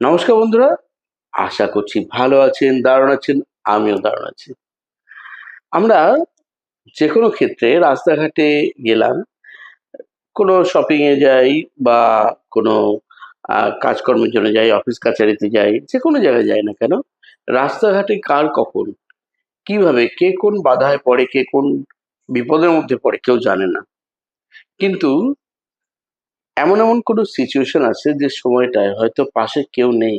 নমস্কার বন্ধুরা, আশা করছি ভালো আছেন, দারুণ আছেন, আমিও দারুণ আছি। আমরা যে কোনো ক্ষেত্রে রাস্তাঘাটে গেলাম, কোনো শপিং এ যাই বা কোনো কাজকর্মের জন্য যাই অফিস কাছারিতে যাই যে কোনো জায়গায় যাই না কেন, রাস্তাঘাটে কার কখন, কীভাবে, কে কোন বাধায় পড়ে, কে কোন বিপদের মধ্যে পড়ে, কেউ জানে না। কিন্তু এমন এমন কোনো সিচুয়েশন আছে যে সময়টায় হয়তো পাশে কেউ নেই।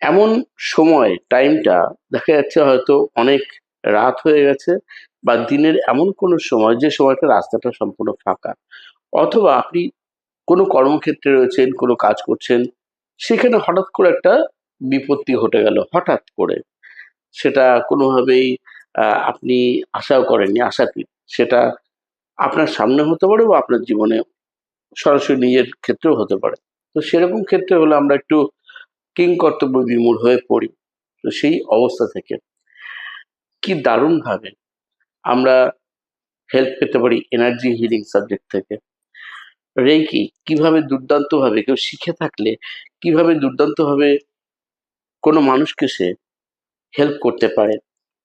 এমন সময় টাইমটা দেখা যাচ্ছে হয়তো অনেক রাত হয়ে গেছে বা দিনের এমন কোনো সময় যে সময়টা রাস্তাটা সম্পূর্ণ ফাঁকা। অথবা আপনি কোনো কর্মক্ষেত্রে রয়েছেন, কোনো কাজ করছেন, সেখানে হঠাৎ করে একটা বিপত্তি ঘটে গেল, হঠাৎ করে। সেটা কোনোভাবেই আপনি আশাও করেননি, আশাতীত। সেটা আপনার সামনে হতে পারে বা আপনার জীবনে সরাসরি নিজের ক্ষেত্রেও হতে পারে। তো সেরকম ক্ষেত্রে হলে আমরা একটু কিং কর্তব্য বিমূঢ় হয়ে পড়ি। তো সেই অবস্থা থেকে কি দারুণভাবে আমরা হেল্প পেতে পারি এনার্জি হিলিং সাবজেক্ট থেকে? রেকি কীভাবে দুর্দান্তভাবে, কেউ শিখে থাকলে কীভাবে দুর্দান্তভাবে কোনো মানুষকে সে হেল্প করতে পারে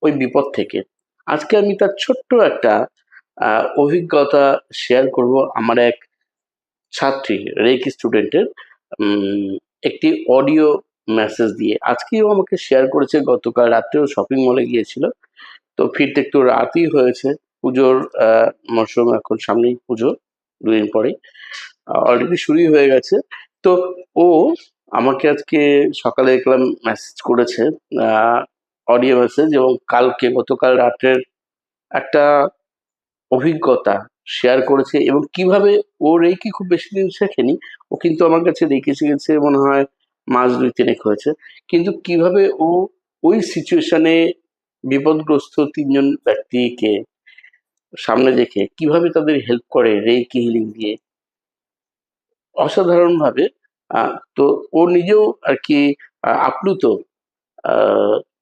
ওই বিপদ থেকে? আজকে আমি তার ছোট্ট একটা অভিজ্ঞতা শেয়ার করব। আমার এক ছাত্রী রেক স্টুডেন্টের একটি অডিও মেসেজ দিয়ে। আজকেও আমাকে শেয়ার করেছে, গতকাল রাত্রেও শপিং মলে গিয়েছিল। তো ফিরতে একটু রাতই হয়েছে। পুজোর মরশুম এখন সামনেই পুজো, দুদিন পরেই। অলরেডি শুরুই হয়ে গেছে। তো ও আমাকে আজকে সকালে দেখলাম মেসেজ করেছে অডিও মেসেজ এবং কালকে গতকাল রাতের একটা অভিজ্ঞতা শেয়ার করেছে এবং কীভাবে ও রেকি খুব বেশি দিন শেখেনি, ও কিন্তু আমার কাছে রেখে শিখেছে মনে হয় মাস দুই তিনেক হয়েছে। কিন্তু কীভাবে ও ওই সিচুয়েশনে বিপদগ্রস্ত তিনজন ব্যক্তিকে সামনে রেখে কীভাবে তাদের হেল্প করে রেকি হিলিং দিয়ে? অসাধারণভাবে তো ও নিজেও আর কি আপ্লুত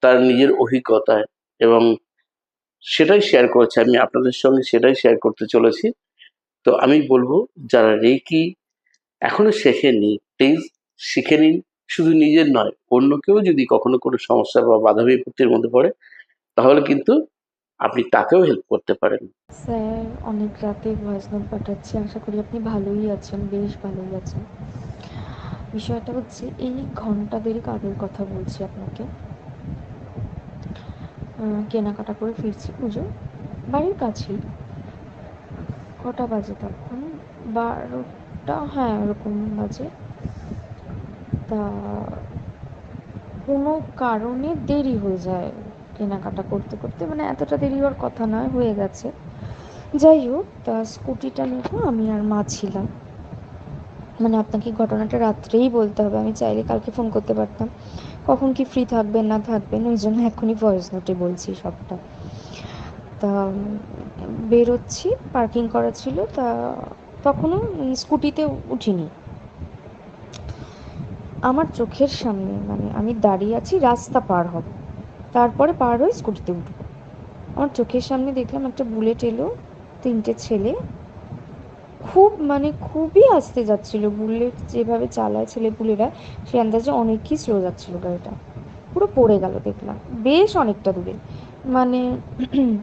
তার নিজের অভিজ্ঞতায় এবং সেটাই শেয়ার করেছে, আমি আপনাদের সঙ্গে সেটাই শেয়ার করতে চলেছি। তো আমি বলব, যারা রেকি এখনও শেখেননি প্লিজ শিখে নিন। শুধু নিজের নয়, অন্য কেউ যদি কখনো কোনো সমস্যা বা বাধা বিপত্তির মধ্যে পড়ে, তাহলে কিন্তু আপনি তাকেও হেল্প করতে পারেন। স্যার, অনেক রাতে ভয়েস নোট পাঠাচ্ছি। আশা করি আপনি ভালোই আছেন, বেশ ভালোই আছেন। বিষয়টা হচ্ছে, এই ঘণ্টা দেড়েক আগের কথা বলছি আপনাকে। কেনাকাটা করে ফিরছি পুজো। বাড়ির কাছেই। কটা বাজে তখন? বারোটা হ্যাঁ ওরকম বাজে। তা কোনো কারণে দেরি হয়ে যায় কেনাকাটা করতে করতে। মানে এতটা দেরি হওয়ার কথা নয়, হয়ে গেছে। যাই হোক, তা স্কুটিটা নিয়ে আমি আর মা ছিলাম। মানে আপনাকে ঘটনাটা রাত্রেই বলতে হবে, আমি চাইলে কালকে ফোন করতে পারতাম। কখন কি ফ্রি থাকবেন, না থাকবেন, ওই জন্য এখনই ভয়েস নোটে বলছি সবটা। তা, বেরোচ্ছি পার্কিং করা ছিল, তা তখনও স্কুটিতে উঠিনি। আমার চোখের সামনে মানে আমি দাঁড়িয়ে আছি রাস্তা পার হব, তারপরে পার হয়ে স্কুটিতে উঠবো। আমার চোখের সামনে দেখলাম একটা বুলেট এলো, তিনটে ছেলে খুব মানে খুবই আস্তে যাচ্ছিল। বুলেট যেভাবে চালায় ছেলেপুলেরা সে আন্দাজে অনেকই স্লো যাচ্ছিল গাড়িটা। পুরো পড়ে গেল, দেখলাম। বেশ অনেকটা দূরে। মানে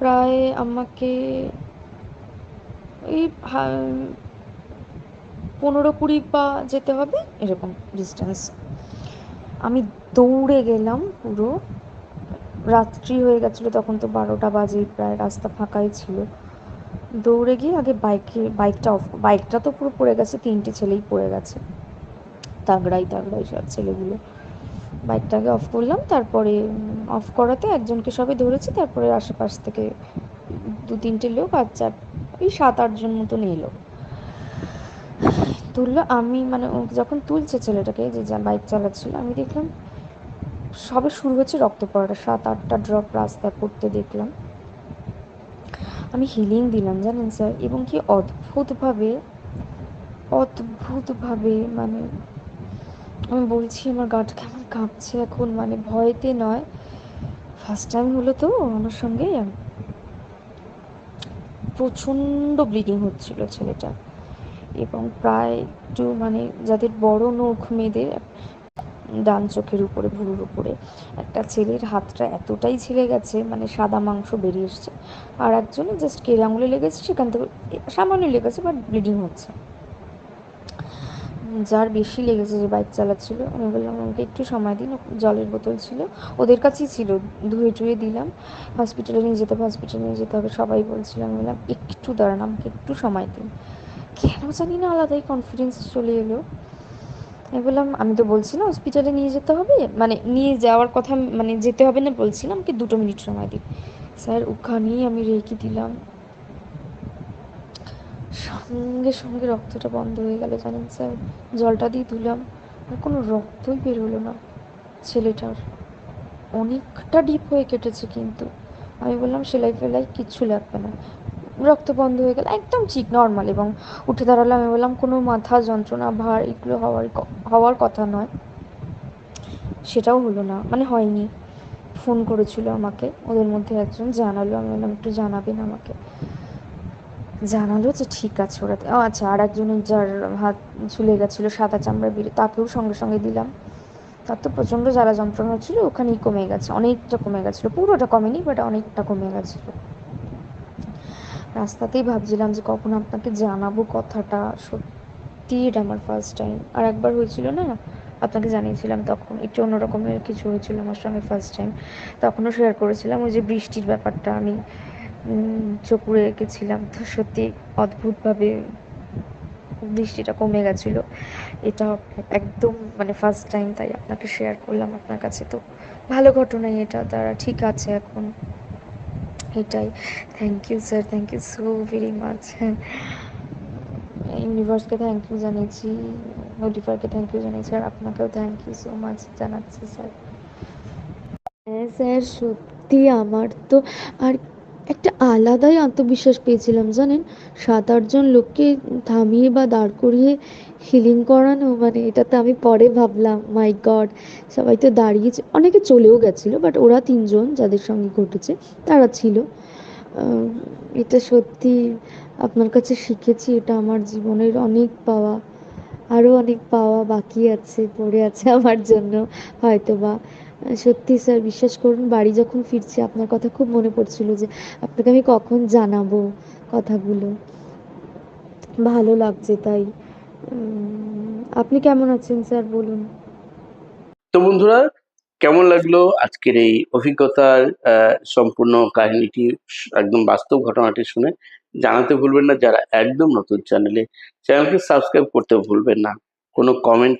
প্রায় আমাকে এই পনেরো কুড়ি পা যেতে হবে, এরকম ডিস্টেন্স আমি দৌড়ে গেলাম পুরো। রাত্রি হয়ে গেছিল, তখন তো বারোটা বাজে, প্রায় রাস্তা ফাঁকাই ছিল। দৌড়ে গিয়ে আগে বাইকে, বাইকটা অফ বাইকটা তো পুরো পড়ে গেছে, তিনটে ছেলেই পড়ে গেছে। তাগড়াই তাগড়াই সব ছেলেগুলো। বাইকটাকে অফ করলাম, তারপরে অফ করাতে একজনকে সবে ধরেছি, তারপরে আশেপাশ থেকে দু তিনটে লোক আর চার ওই সাত আটজন মতন এলো। তুললো আমি মানে যখন তুলছে ছেলেটাকে যা বাইক চালাচ্ছিল, আমি দেখলাম সবে শুরু হয়েছে রক্ত পড়াটা সাত, আটটা ড্রপ রাস্তায় পড়তে দেখলাম। আমি হিলিং দিলাম, জানেন স্যার এবং কি অদ্ভুতভাবে অদ্ভুতভাবে মানে আমি বলছি, আমার গাটা কেমন কাঁপছে এখন মানে ভয়তে নয়। ফার্স্ট টাইম হলো তো আমার সঙ্গে। প্রচণ্ড ব্লিডিং হচ্ছিল ছেলেটা। এবং প্রায় একটু মানে যাদের বড় নখ, মেয়েদের ডান চোখের উপরে, ভুরুর উপরে। একটা ছেলের হাতটা এতটাই ছিঁড়ে গেছে মানে সাদা মাংস বেরিয়ে এসছে। আর একজনের জাস্ট কেড়ে আঙুলে লেগেছে সেখান থেকে সামান্য লেগেছে বাট ব্লিডিং হচ্ছে। যার বেশি লেগেছে যে বাইক চালাচ্ছিল, আমি বললাম, আমাকে একটু সময় দিন, জলের বোতল ছিল, ওদের কাছেই ছিল, ধুয়ে টুয়ে দিলাম। হসপিটালে নিয়ে যেতে হবে হসপিটালে নিয়ে যেতে হবে, সবাই বলছিল, আমি বললাম, একটু দাঁড়ান, আমাকে একটু সময় দিন। কেন জানি না আলাদাই কনফিডেন্স চলে এলো। আমি বললাম, আমি তো বলছি না হসপিটালে নিয়ে যেতে হবে। মানে নিয়ে যাওয়ার কথা মানে যেতে হবে না বলছিলাম কি দুটো মিনিট সময় দিন স্যার ওখানেই আমি রেখে দিলাম। সঙ্গে সঙ্গে রক্তটা বন্ধ হয়ে গেল, জানেন স্যার। জলটা দিয়ে ধুলাম, আর কোনো রক্তই বের হলো না। ছেলেটার অনেকটা ডিপ হয়ে কেটেছে কিন্তু। আমি বললাম, সেলাই ফেলাই কিচ্ছু লাগবে না। রক্ত বন্ধ হয়ে গেল, একদম ঠিক নর্মাল এবং উঠে দাঁড়ালাম আমি বললাম, কোনো মাথা যন্ত্রণা, ভার এগুলো হওয়ার হওয়ার কথা নয়। সেটাও হলো না মানে হয়নি। ফোন করেছিল আমাকে, ওদের মধ্যে একজন জানালো, আমি বললাম, একটু জানাবেন আমাকে। জানালো যে ঠিক আছে, ওরা ও আচ্ছা আর একজনের যার হাত ঝুলে গেছিল, সাদা চামড়া বেরিয়ে তাকেও সঙ্গে সঙ্গে দিলাম। তার তো প্রচণ্ড জ্বালা যন্ত্রণা হচ্ছিল, ওখানেই কমে গেছে, অনেকটা কমে গেছিল, পুরোটা কমেনি বাট অনেকটা কমে গেছিল। রাস্তাতেই ভাবছিলাম যে কখন আপনাকে জানাব কথাটা। সত্যি এটা আমার ফার্স্ট টাইম আর একবার হয়েছিল না, আপনাকে জানিয়েছিলাম তখন, একটু অন্যরকমের কিছু হয়েছিল আমার সঙ্গে ফার্স্ট টাইম তখনও শেয়ার করেছিলাম ওই যে বৃষ্টির ব্যাপারটা, আমি চকুরে রেখেছিলাম। তো সত্যি অদ্ভুতভাবে বৃষ্টিটা কমে গেছিল। এটা একদম মানে ফার্স্ট টাইম তাই আপনাকে শেয়ার করলাম আপনার কাছে। তো ভালো ঘটনাই এটা, তারা ঠিক আছে এখন। এটাই। Thank you sir thank you so very much ইউনিভার্সকে thank you জানিয়েছি নোটিফারকে থ্যাংক ইউ জানিয়েছি আর আপনাকেও থ্যাংক ইউ সো মাচ জানাচ্ছি স্যার হ্যাঁ স্যার সত্যি আমার তো আর একটা আলাদাই আত্মবিশ্বাস পেয়েছিলাম, জানেন? সাত আটজন লোককে থামিয়ে বা দাঁড় করিয়ে হিলিং করানো মানে এটা তো আমি পরে ভাবলাম মাই গড সবাই তো দাঁড়িয়েছে। অনেকে চলেও গেছিল বাট ওরা তিনজন যাদের সঙ্গে ঘটেছে, তারা ছিল। এটা সত্যি আপনার কাছে শিখেছি, এটা আমার জীবনের অনেক পাওয়া আরও অনেক পাওয়া বাকি আছে, পড়ে আছে আমার জন্য হয়তো বা সত্যি স্যার, বিশ্বাস করুন, বাড়ি যখন ফিরছি, আপনার কথা খুব মনে পড়ছিল যে আপনাকে আমি কখন জানাব কথাগুলো। ভালো লাগছে তাই। আপনি কেমন আছেন স্যার, বলুন? তো বন্ধুরা, কেমন লাগল আজকের এই অভিজ্ঞতার সম্পূর্ণ কাহিনীটি, একদম বাস্তব ঘটনাটি শুনে? জানাতে ভুলবেন না, যারা একদম নতুন চ্যানেলে চ্যানেলকে সাবস্ক্রাইব করতে ভুলবেন না। কোনো কমেন্ট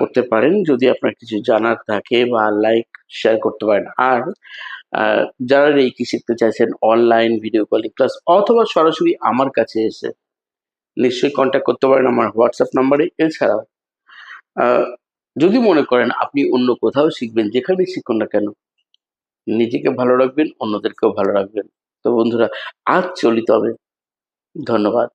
করতে পারেন যদি আপনার কিছু জানার থাকে বা লাইক শেয়ার করতে পারেন। আর যারা রেকি শিখতে চাইছেন অনলাইন ভিডিও কলিং ক্লাস অথবা সরাসরি আমার কাছে এসে নিশ্চয়ই কন্ট্যাক্ট করতে পারেন আমার হোয়াটসঅ্যাপ নাম্বারে এছাড়াও যদি মনে করেন আপনি অন্য কোথাও শিখবেন যেখানেই শিখুন না কেন, নিজেকে ভালো রাখবেন, অন্যদেরকেও ভালো রাখবেন। তো বন্ধুরা, আজ চলি তবে ধন্যবাদ।